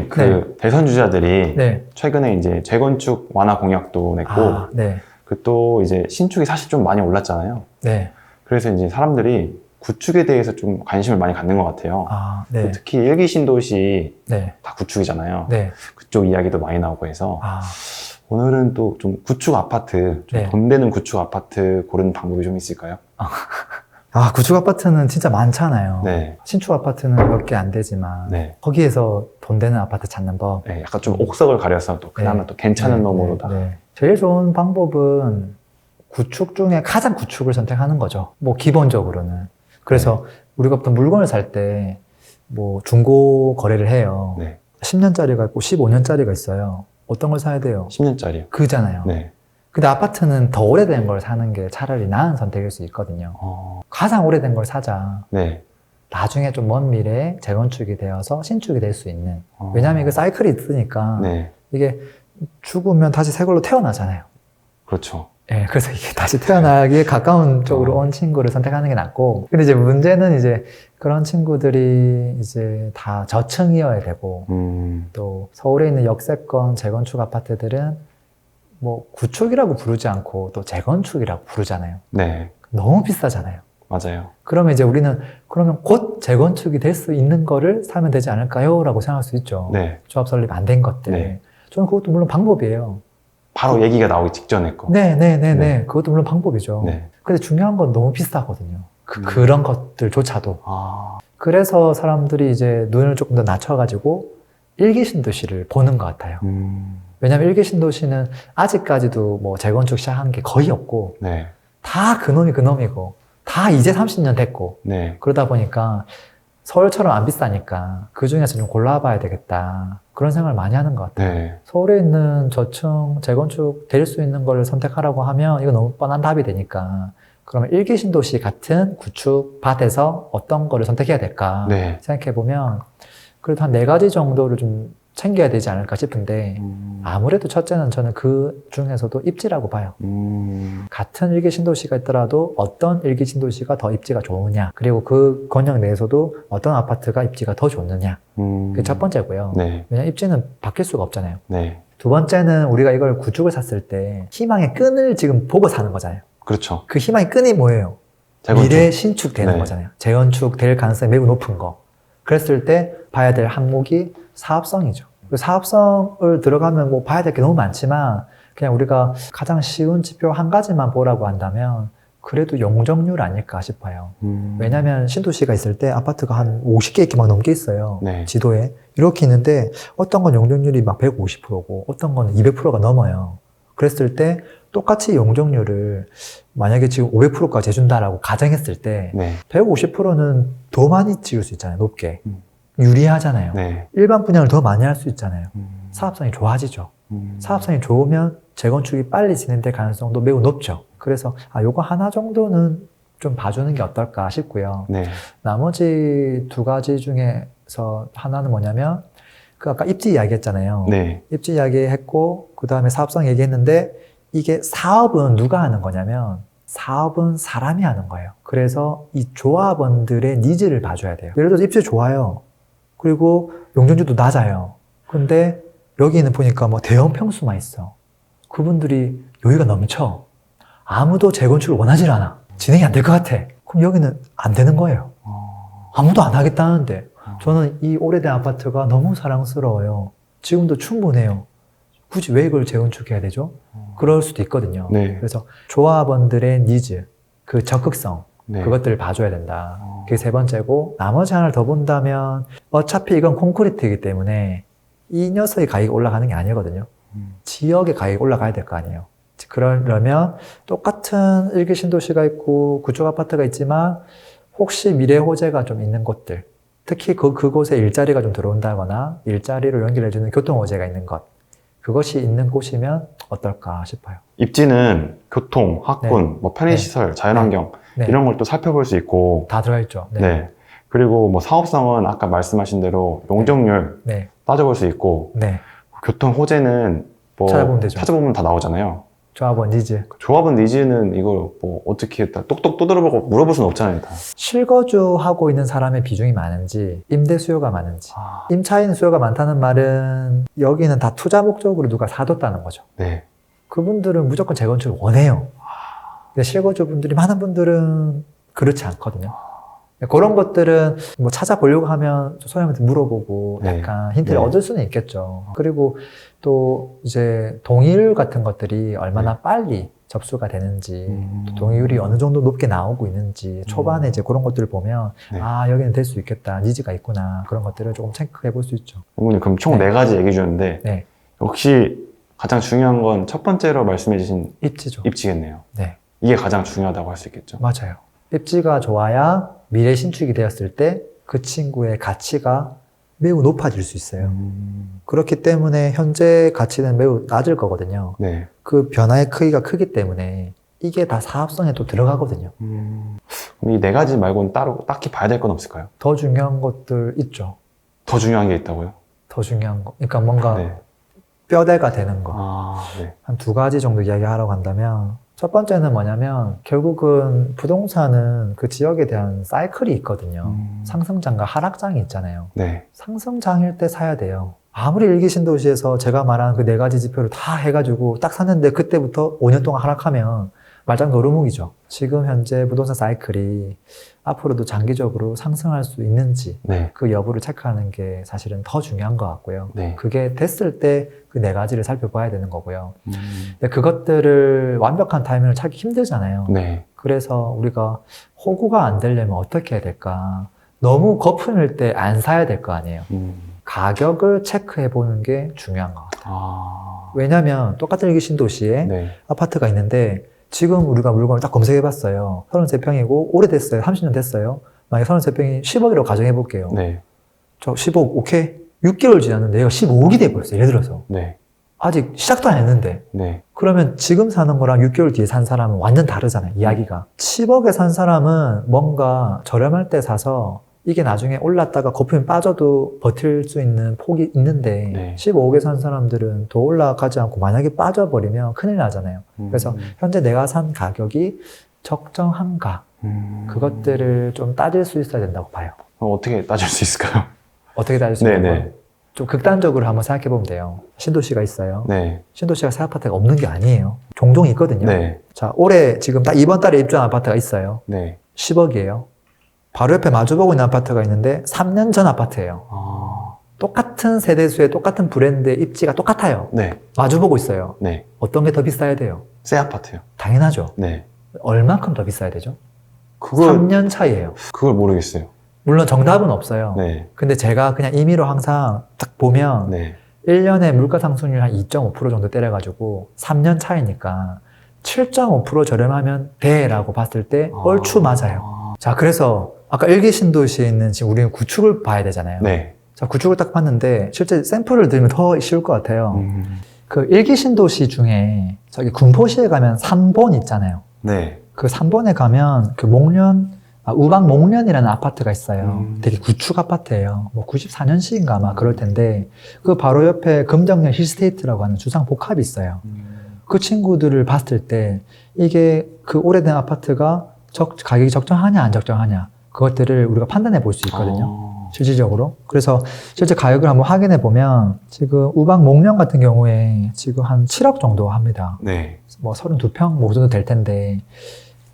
대표님, 그 대선 주자들이 네. 최근에 이제 재건축 완화 공약도 냈고, 아, 네. 그 또 이제 신축이 사실 좀 많이 올랐잖아요. 네. 그래서 이제 사람들이 구축에 대해서 좀 관심을 많이 갖는 것 같아요. 아, 네. 특히 일기 신도시 네. 다 구축이잖아요. 네. 그쪽 이야기도 많이 나오고 해서 아, 오늘은 또 좀 구축 아파트, 좀 네. 돈 되는 구축 아파트 고르는 방법이 좀 있을까요? 아, 구축 아파트는 진짜 많잖아요. 네, 신축 아파트는 몇 개 안 되지만 네. 거기에서 돈 되는 아파트 찾는 법. 네, 약간 좀 옥석을 가려서 또 그나마 네. 또 괜찮은 네, 놈으로다. 네, 네. 제일 좋은 방법은 구축 중에 가장 구축을 선택하는 거죠. 뭐 기본적으로는. 그래서 네. 우리가 보통 물건을 살 때 뭐 중고 거래를 해요. 네. 10년짜리가 있고 15년짜리가 있어요. 어떤 걸 사야 돼요? 10년짜리요. 그잖아요. 네. 근데 아파트는 더 오래된 걸 사는 게 차라리 나은 선택일 수 있거든요. 어, 가장 오래된 걸 사자. 네. 나중에 좀 먼 미래에 재건축이 되어서 신축이 될 수 있는. 어, 왜냐하면 그 사이클이 있으니까 네. 이게 죽으면 다시 새 걸로 태어나잖아요. 그렇죠. 예, 그래서 이게 다시 태어나기에 가까운 쪽으로 어. 온 친구를 선택하는 게 낫고. 근데 이제 문제는 이제 그런 친구들이 이제 다 저층이어야 되고, 음, 또 서울에 있는 역세권 재건축 아파트들은 뭐 구축이라고 부르지 않고 또 재건축이라고 부르잖아요. 네. 너무 비싸잖아요. 맞아요. 그러면 이제 우리는 그러면 곧 재건축이 될 수 있는 거를 사면 되지 않을까요? 라고 생각할 수 있죠. 네. 조합 설립 안 된 것들. 네. 저는 그것도 물론 방법이에요. 바로 얘기가 나오기 직전에 거. 네, 네, 네, 네. 네. 그것도 물론 방법이죠. 네. 근데 중요한 건 너무 비싸거든요. 그, 음. 그런 것들조차도. 아, 그래서 사람들이 이제 눈을 조금 더 낮춰가지고 일기 신도시를 보는 것 같아요. 음, 왜냐하면 일기 신도시는 아직까지도 뭐 재건축 시작한 게 거의 없고 네. 다 그놈이 그놈이고 다 이제 30년 됐고 네. 그러다 보니까 서울처럼 안 비싸니까 그 중에서 좀 골라봐야 되겠다 그런 생각을 많이 하는 것 같아요. 네. 서울에 있는 저층 재건축 될 수 있는 걸 선택하라고 하면 이거 너무 뻔한 답이 되니까 그러면 일기 신도시 같은 구축 밭에서 어떤 거를 선택해야 될까 네. 생각해 보면 그래도 한 네 가지 정도를 좀 챙겨야 되지 않을까 싶은데 음, 아무래도 첫째는 저는 그 중에서도 입지라고 봐요. 음, 같은 일기 신도시가 있더라도 어떤 일기 신도시가 더 입지가 좋으냐 그리고 그 권역 내에서도 어떤 아파트가 입지가 더 좋느냐 음. 그게 첫 번째고요. 네. 왜냐 입지는 바뀔 수가 없잖아요. 네. 두 번째는 우리가 이걸 구축을 샀을 때 희망의 끈을 지금 보고 사는 거잖아요. 그렇죠. 그 희망의 끈이 뭐예요? 재건축. 미래 신축되는 네. 거잖아요. 재건축 될 가능성이 매우 높은 거. 그랬을 때 봐야 될 항목이 사업성이죠. 그 사업성을 들어가면 뭐 봐야 될 게 너무 많지만 그냥 우리가 가장 쉬운 지표 한 가지만 보라고 한다면 그래도 용적률 아닐까 싶어요. 음, 왜냐하면 신도시가 있을 때 아파트가 한 50개 이렇게 막 넘게 있어요. 네. 지도에. 이렇게 있는데 어떤 건 용적률이 막 150%고 어떤 건 200%가 넘어요. 그랬을 때 똑같이 용적률을 만약에 지금 500%까지 해준다라고 가정했을 때 네. 150%는 더 많이 지을 수 있잖아요. 높게. 음. 유리하잖아요. 네. 일반 분양을 더 많이 할 수 있잖아요. 음, 사업성이 좋아지죠. 음, 사업성이 좋으면 재건축이 빨리 진행될 가능성도 매우 높죠. 그래서 아 요거 하나 정도는 좀 봐주는 게 어떨까 싶고요. 네. 나머지 두 가지 중에서 하나는 뭐냐면 그 아까 입지 이야기했잖아요. 네. 입지 이야기했고 그 다음에 사업성 얘기했는데 이게 사업은 누가 하는 거냐면 사업은 사람이 하는 거예요. 그래서 이 조합원들의 니즈를 봐줘야 돼요. 예를 들어서 입지 좋아요. 그리고 용적률도 낮아요. 근데 여기는 보니까 뭐 대형 평수만 있어. 그분들이 여유가 넘쳐. 아무도 재건축을 원하지 않아. 진행이 안 될 것 같아. 그럼 여기는 안 되는 거예요. 어, 아무도 안 하겠다는데 어. 저는 이 오래된 아파트가 너무 사랑스러워요. 지금도 충분해요. 굳이 왜 이걸 재건축해야 되죠? 어. 그럴 수도 있거든요. 네. 그래서 조합원들의 니즈, 그 적극성, 네. 그것들을 봐줘야 된다. 어. 그게 세 번째고 나머지 하나를 더 본다면 어차피 이건 콘크리트이기 때문에 이 녀석의 가격이 올라가는 게 아니거든요. 음, 지역의 가격이 올라가야 될 거 아니에요. 그러려면 똑같은 일기 신도시가 있고 구축 아파트가 있지만 혹시 미래 호재가 좀 있는 곳들, 특히 그, 그곳에 일자리가 좀 들어온다거나 일자리로 연결해주는 교통 호재가 있는 것, 그것이 있는 곳이면 어떨까 싶어요. 입지는 교통, 학군, 뭐 편의시설, 자연환경 네. 이런 걸 또 살펴볼 수 있고 다 들어가 있죠. 네. 그리고 뭐 사업성은 아까 말씀하신 대로 용적률 네. 따져볼 수 있고 네. 교통 호재는 뭐 찾아보면 되죠. 찾아보면 다 나오잖아요. 조합원 니즈. 조합원 니즈는 이걸 뭐 어떻게 다 똑똑 두드려보고 물어볼 수는 없잖아요. 다. 실거주하고 있는 사람의 비중이 많은지 임대 수요가 많은지 아, 임차인 수요가 많다는 말은 여기는 다 투자 목적으로 누가 사뒀다는 거죠. 네. 그분들은 무조건 재건축을 원해요. 근데 실거주분들이 많은 분들은 그렇지 않거든요. 그런 것들은 뭐 찾아보려고 하면 소장님한테 물어보고 네. 약간 힌트를 네. 얻을 수는 있겠죠. 그리고 또 이제 동의율 같은 것들이 얼마나 빨리 접수가 되는지 음. 또 동의율이 어느 정도 높게 나오고 있는지 초반에 이제 그런 것들을 보면 네. 아 여기는 될 수 있겠다 니즈가 있구나 그런 것들을 조금 체크해 볼 수 있죠. 어머니 그럼 총 네. 네 가지 얘기해 주셨는데 네, 역시 가장 중요한 건 첫 번째로 말씀해 주신 입지죠. 입지겠네요. 네, 이게 가장 중요하다고 할 수 있겠죠. 맞아요. 입지가 좋아야 미래 신축이 되었을 때 그 친구의 가치가 매우 높아질 수 있어요. 음, 그렇기 때문에 현재 가치는 매우 낮을 거거든요. 네. 그 변화의 크기가 크기 때문에 이게 다 사업성에 또 들어가거든요. 음, 이 네 가지 말고는 따로 딱히 봐야 될 건 없을까요? 더 중요한 것들 있죠. 더 중요한 게 있다고요? 더 중요한 거. 그러니까 뭔가 네. 뼈대가 되는 거. 아, 네. 한두 가지 정도 이야기하라고 한다면 첫 번째는 뭐냐면 결국은 부동산은 그 지역에 대한 사이클이 있거든요. 음, 상승장과 하락장이 있잖아요. 네. 상승장일 때 사야 돼요. 아무리 일기 신도시에서 제가 말한 그 네 가지 지표를 다 해가지고 딱 샀는데 그때부터 5년 동안 하락하면 말짱 노루묵이죠. 지금 현재 부동산 사이클이 앞으로도 장기적으로 상승할 수 있는지 네. 그 여부를 체크하는 게 사실은 더 중요한 것 같고요. 네. 그게 됐을 때 그 네 가지를 살펴봐야 되는 거고요. 음, 근데 그것들을 완벽한 타이밍을 찾기 힘들잖아요. 네. 그래서 우리가 호구가 안 되려면 어떻게 해야 될까? 너무 거품일 때 안 사야 될 거 아니에요. 음, 가격을 체크해 보는 게 중요한 것 같아요. 아, 왜냐하면 똑같은 일기 신도시에 네. 아파트가 있는데 지금 우리가 물건을 딱 검색해 봤어요. 33평이고 오래됐어요. 30년 됐어요. 만약에 33평이 10억이라고 가정해 볼게요. 네. 저 10억 오케이. 6개월 지났는데 얘가 15억이 돼 버렸어요. 예를 들어서. 네. 아직 시작도 안 했는데 네. 그러면 지금 사는 거랑 6개월 뒤에 산 사람은 완전 다르잖아요, 이야기가. 10억에 산 사람은 뭔가 저렴할 때 사서 이게 나중에 올랐다가 거품이 빠져도 버틸 수 있는 폭이 있는데 네. 15억에 산 사람들은 더 올라가지 않고 만약에 빠져버리면 큰일 나잖아요. 음, 그래서 현재 내가 산 가격이 적정한가 음, 그것들을 좀 따질 수 있어야 된다고 봐요. 그럼 어떻게 따질 수 있을까요? 어떻게 따질 수 네, 있는 네. 요좀 극단적으로 한번 생각해 보면 돼요. 신도시가 있어요. 네. 신도시가 새 아파트가 없는 게 아니에요. 종종 있거든요. 네. 자, 올해 지금 딱 이번 달에 입주한 아파트가 있어요. 네. 10억이에요. 바로 옆에 마주보고 있는 아파트가 있는데 3년 전 아파트예요. 아, 똑같은 세대수의 똑같은 브랜드의 입지가 똑같아요. 네. 마주보고 있어요. 네. 어떤 게 더 비싸야 돼요? 새 아파트요. 당연하죠. 네. 얼만큼 더 비싸야 되죠? 그걸, 3년 차이예요. 그걸 모르겠어요. 물론 정답은 없어요. 네. 근데 제가 그냥 임의로 항상 딱 보면 네. 1년에 물가 상승률 한 2.5% 정도 때려가지고 3년 차이니까 7.5% 저렴하면 돼라고 봤을 때 얼추 맞아요. 아, 자, 그래서 아까 일기 신도시에 있는 지금 우리는 구축을 봐야 되잖아요. 네. 자, 구축을 딱 봤는데 실제 샘플을 들면 더 쉬울 것 같아요. 음, 그 일기 신도시 중에 저기 군포시에 가면 3번 있잖아요. 네. 그 3번에 가면 그 목련 아, 우방 목련이라는 아파트가 있어요. 음. 되게 구축 아파트예요. 뭐 94년식인가 아마 그럴 텐데 그 바로 옆에 금정면 힐스테이트라고 하는 주상 복합이 있어요. 음, 그 친구들을 봤을 때 이게 그 오래된 아파트가 적, 가격이 적정하냐 안 적정하냐 그것들을 우리가 판단해 볼 수 있거든요. 아, 실질적으로. 그래서 실제 가격을 한번 확인해 보면 지금 우방 목련 같은 경우에 지금 한 7억 정도 합니다. 네. 뭐 32평 뭐그 정도 될 텐데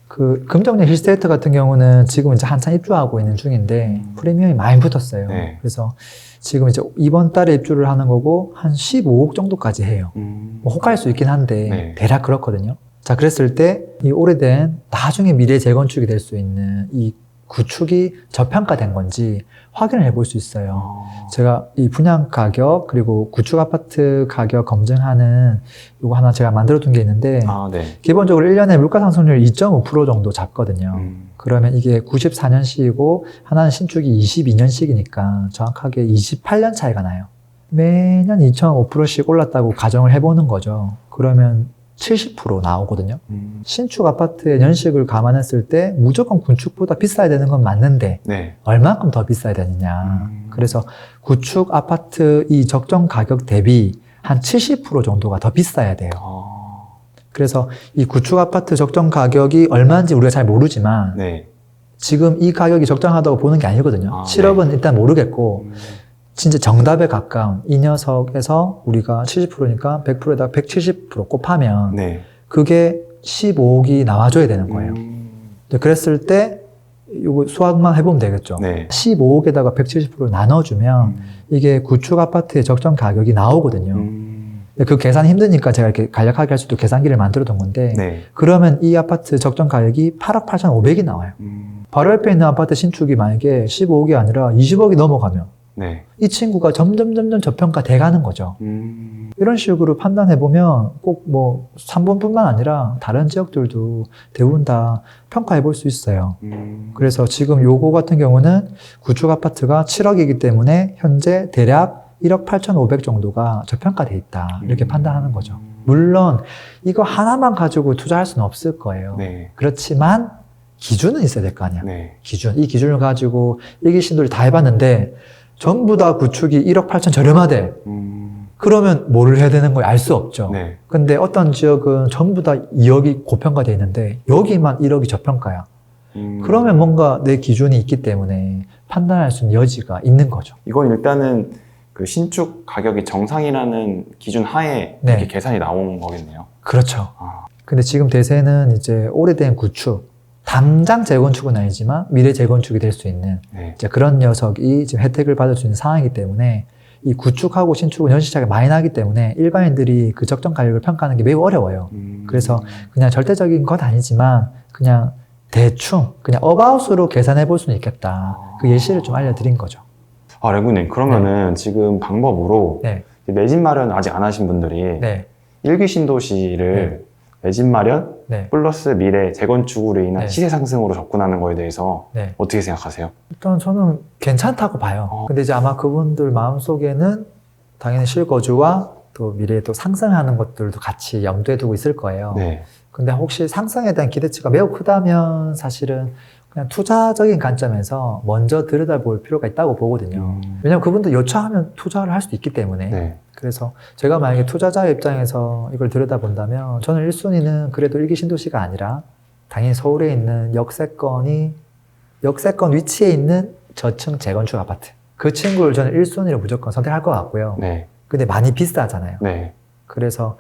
그 금정리 힐스테이트 같은 경우는 지금 이제 한참 입주하고 있는 중인데 프리미엄이 많이 붙었어요. 네. 그래서 지금 이제 이번 달에 입주를 하는 거고 한 15억 정도까지 해요. 음, 뭐 혹할 수 있긴 한데 네. 대략 그렇거든요. 자 그랬을 때 이 오래된 나중에 미래 재건축이 될 수 있는 이 구축이 저평가된 건지 확인을 해볼 수 있어요. 아, 제가 이 분양 가격 그리고 구축 아파트 가격 검증하는 이거 하나 제가 만들어 둔 게 있는데 아, 네. 기본적으로 1년에 물가 상승률 2.5% 정도 잡거든요. 음, 그러면 이게 94년식이고 하나는 신축이 22년식이니까 정확하게 28년 차이가 나요. 매년 2.5%씩 올랐다고 가정을 해보는 거죠. 그러면 70% 나오거든요. 음, 신축 아파트의 연식을 감안했을 때 무조건 군축보다 비싸야 되는 건 맞는데 네. 얼만큼 더 비싸야 되느냐. 음. 그래서 구축 아파트 이 적정 가격 대비 한 70% 정도가 더 비싸야 돼요. 아, 그래서 이 구축 아파트 적정 가격이 얼마인지 우리가 잘 모르지만 네. 지금 이 가격이 적정하다고 보는 게 아니거든요. 아, 7억은 일단 모르겠고 음. 진짜 정답에 가까운 이 녀석에서 우리가 70%니까 100%에다가 170% 곱하면 네. 그게 15억이 나와줘야 되는 거예요. 음. 그랬을 때 이거 수학만 해보면 되겠죠. 네. 15억에다가 170%를 나눠주면 이게 구축 아파트의 적정 가격이 나오거든요. 음. 그 계산이 힘드니까 제가 이렇게 간략하게 할 수도 계산기를 만들어 둔 건데 네. 그러면 이 아파트 적정 가격이 8억 8,500이 나와요. 음. 바로 옆에 있는 아파트 신축이 만약에 15억이 아니라 20억이 넘어가면 네. 이 친구가 점점 점점 저평가 돼 가는 거죠. 음. 이런 식으로 판단해 보면 꼭뭐 3번뿐만 아니라 다른 지역들도 대부분 다 평가해 볼 수 있어요. 음. 그래서 지금 요거 같은 경우는 구축 아파트가 7억이기 때문에 현재 대략 1억 8,500 정도가 저평가돼 있다. 이렇게 음. 판단하는 거죠. 물론 이거 하나만 가지고 투자할 수는 없을 거예요. 네. 그렇지만 기준은 있어야 될 거 아니야. 네. 기준. 이 기준을 가지고 일기신도를 다 해봤는데 전부 다 구축이 1억 8천 저렴하대. 음. 그러면 뭐를 해야 되는 거야? 알 수 없죠. 네. 근데 어떤 지역은 전부 다 2억이 고평가돼 있는데 여기만 1억이 저평가야. 음. 그러면 뭔가 내 기준이 있기 때문에 판단할 수 있는 여지가 있는 거죠. 이건 일단은 그 신축 가격이 정상이라는 기준 하에 네. 이렇게 계산이 나온 거겠네요. 그렇죠. 아. 근데 지금 대세는 이제 오래된 구축, 당장 재건축은 아니지만 미래 재건축이 될 수 있는 네. 이제 그런 녀석이 지금 혜택을 받을 수 있는 상황이기 때문에 이 구축하고 신축은 연식차가 많이 나기 때문에 일반인들이 그 적정 가격을 평가하는 게 매우 어려워요. 음. 그래서 그냥 절대적인 건 아니지만 그냥 대충 그냥 어바웃으로 계산해 볼 수는 있겠다. 그 예시를 좀 알려드린 거죠. 아, 레구님, 그러면은 지금 방법으로 네, 내집 마련 아직 안 하신 분들이 네, 일기 신도시를 내 집 마련 네, 플러스 미래 재건축으로 인한 네. 시세 상승으로 접근하는 거에 대해서 네. 어떻게 생각하세요? 일단 저는 괜찮다고 봐요. 어. 근데 이제 아마 그분들 마음속에는 당연히 실거주와 또 미래에 또 상승하는 것들도 같이 염두에 두고 있을 거예요. 네. 근데 혹시 상승에 대한 기대치가 매우 크다면 사실은 그냥 투자적인 관점에서 먼저 들여다볼 필요가 있다고 보거든요. 음. 왜냐면 그분도 요청하면 투자를 할 수도 있기 때문에. 네. 그래서 제가 만약에 투자자 입장에서 이걸 들여다본다면 저는 1순위는 그래도 일기 신도시가 아니라 당연히 서울에 있는 역세권이 역세권 위치에 있는 저층 재건축 아파트. 그 친구를 저는 1순위로 무조건 선택할 것 같고요. 네. 근데 많이 비싸잖아요. 네. 그래서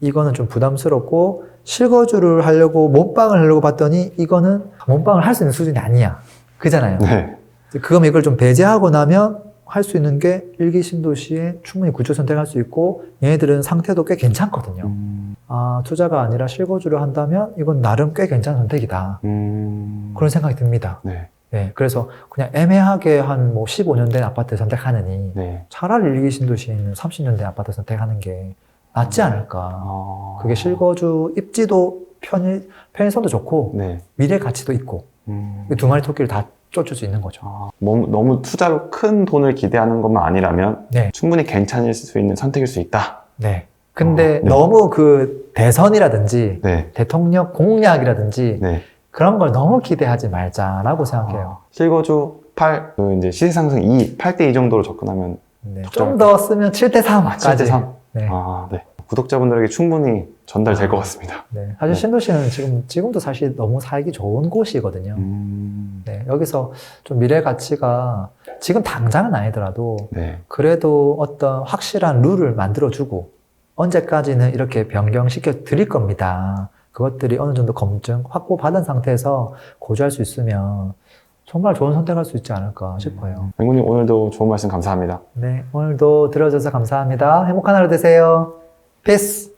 이거는 좀 부담스럽고 실거주를 하려고 몸빵을 하려고 봤더니 이거는 몸빵을 할 수 있는 수준이 아니야. 그잖아요. 네. 그럼 이걸 좀 배제하고 나면 할 수 있는 게 일기 신도시에 충분히 구축 선택할 수 있고 얘네들은 상태도 꽤 괜찮거든요. 음. 아 투자가 아니라 실거주를 한다면 이건 나름 꽤 괜찮은 선택이다. 음. 그런 생각이 듭니다. 네. 네, 그래서 그냥 애매하게 한 뭐 15년 된 아파트 선택하느니 네. 차라리 일기 신도시에 있는 30년 된 아파트 선택하는 게 낫지 않을까. 아. 그게 실거주 입지도 편의, 편의성도 좋고 네. 미래 가치도 있고 음. 이두 마리 토끼를 다 쫓을 수 있는 거죠. 아, 너무, 너무 투자로 큰 돈을 기대하는 것만 아니라면 네, 충분히 괜찮을 수 있는 선택일 수 있다. 네. 근데 어, 네. 너무 그 대선이라든지 네. 대통령 공약이라든지 네. 그런 걸 너무 기대하지 말자라고 생각해요. 아, 실거주 8, 그 이제 시세 상승 2, 8대 2 정도로 접근하면 네. 적절할 좀더 쓰면 7대 3까지. 7대 3. 네. 아, 네. 구독자분들에게 충분히 전달될 아. 것 같습니다. 네. 사실 네. 신도시는 지금 지금도 사실 너무 살기 좋은 곳이거든요. 음. 네. 여기서 좀 미래 가치가 지금 당장은 아니더라도 네. 그래도 어떤 확실한 룰을 만들어주고 언제까지는 이렇게 변경시켜 드릴 겁니다. 그것들이 어느 정도 검증, 확보받은 상태에서 고지할 수 있으면 정말 좋은 선택할 수 있지 않을까 싶어요. 맹구님 오늘도 좋은 말씀 감사합니다. 네, 오늘도 들어줘서 감사합니다. 행복한 하루 되세요. 피스!